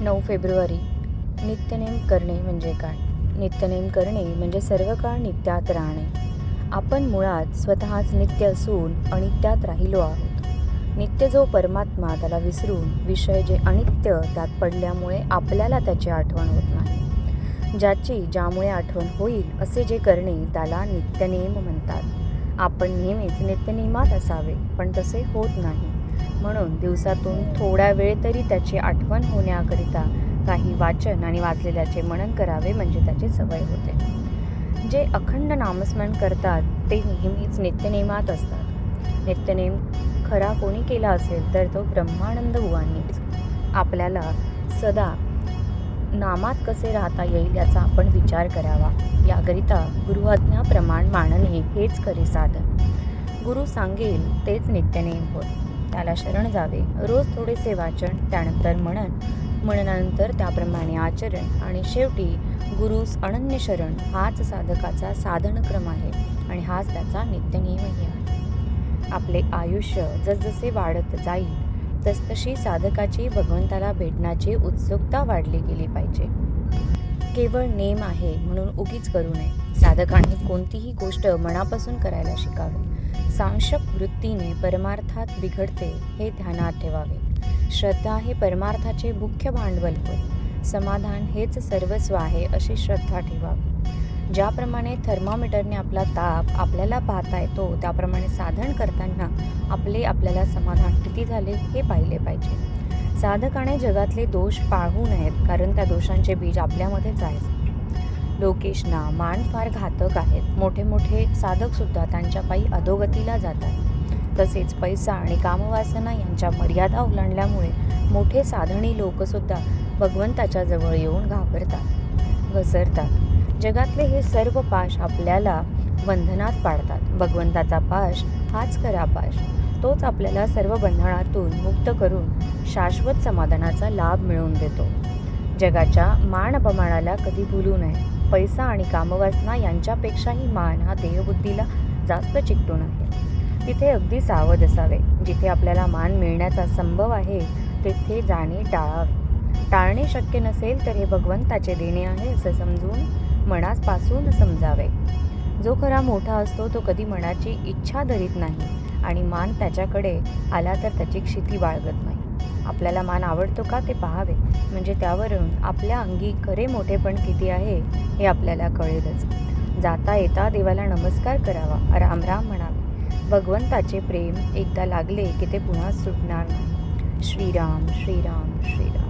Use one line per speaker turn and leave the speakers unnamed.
नऊ फेब्रुवारी. नित्यनेम करणे म्हणजे काय? नित्यनेम करणे म्हणजे सर्व काळ नित्यात राहणे. आपण मुळात स्वतःच नित्य असून अनित्यात राहिलो आहोत. नित्य जो परमात्मा त्याला विसरून विषय जे अनित्य त्यात पडल्यामुळे आपल्याला त्याची आठवण होत नाही. ज्याची ज्यामुळे आठवण होईल असे जे करणे त्याला नित्यनेम म्हणतात. आपण नेहमीच नित्यनेमात असावे पण तसे होत नाही. म्हणून दिवसातून थोडा वेळ तरी त्याची आठवण होण्याकरिता काही वाचन आणि वाचलेल्याचे मनन करावे म्हणजे त्याची सवय होते. जे अखंड नामस्मरण करतात ते नेहमीच नित्यनेमात असतात. नित्यनेम खरा कोणी केला असेल तर तो ब्रह्मानंद बुवांनीच. आपल्याला सदा नामात कसे राहता येईल याचा आपण विचार करावा. याकरिता गुरुआज्ञाप्रमाण मानणे हेच खरे साधन. गुरु सांगेल तेच नित्यनेम होय. त्याला शरण जावे. रोज थोडेसे वाचन त्यानंतर मनन. मननानंतर त्याप्रमाणे आचरण. आणि शेवटी गुरुस अनन्य शरण हाच साधकाचा साधनक्रम आहे आणि हाच त्याचा नित्यनियमही आहे. आपले आयुष्य जसजसे वाढत जाईल तसतशी साधकाची भगवंताला भेटण्याची उत्सुकता वाढली गेली पाहिजे. केवळ नेम आहे म्हणून उगीच करू नये. साधकाने कोणतीही गोष्ट मनापासून करायला शिकावी. सांशक वृत्तीने परमार्थात बिघडते हे ध्यानात ठेवावे. श्रद्धा हे परमार्थाचे मुख्य भांडवल होय. समाधान हेच सर्वस्व आहे अशी श्रद्धा ठेवावी. ज्याप्रमाणे थर्मामीटरने आपला ताप आपल्याला पाहता येतो त्याप्रमाणे साधन करताना आपले आपल्याला समाधान किती झाले हे पाहिले पाहिजे. साधकाने जगातले दोष पाळू नयेत कारण त्या दोषांचे बीज आपल्यामध्येच आहेत लोकेशना मान फार घातक आहेत. मोठे मोठे साधकसुद्धा त्यांच्या पायी अधोगतीला जातात. तसेच पैसा आणि कामवासना यांच्या मर्यादा ओलांडल्यामुळे मोठे साधणी लोकसुद्धा भगवंताच्या जवळ येऊन घाबरतात. घसरतात. जगातले हे सर्व पाश आपल्याला बंधनात पाडतात. भगवंताचा पाश हाच खरा पाश. तोच आपल्याला सर्व बंधनातून मुक्त करून शाश्वत समाधानाचा लाभ मिळवून देतो. जगाच्या मान अपमानाला कधी भुलू नये. पैसा आणि कामवासना यांच्यापेक्षाही मान हा देहबुद्धीला जास्त चिकटून आहे. तिथे अगदी सावध असावे. जिथे आपल्याला मान मिळण्याचा संभव आहे तेथे जाणे टाळावे. टाळणे शक्य नसेल तर हे भगवंताचे देणे आहे असं समजून मनापासून समजावे. जो खरा मोठा असतो तो कधी मनाची इच्छा धरीत नाही आणि मान त्याच्याकडे आला तर त्याची क्षिती बाळगत नाही. आपल्याला मान आवडतो का ते पाहावे. म्हणजे त्यावरून आपल्या अंगी खरे मोठेपण किती आहे हे आपल्याला कळेलच. जाता येता देवाला नमस्कार करावा. राम राम म्हणावे. भगवंताचे प्रेम एकदा लागले की ते पुन्हा सुटणार नाही. श्रीराम श्रीराम श्रीराम.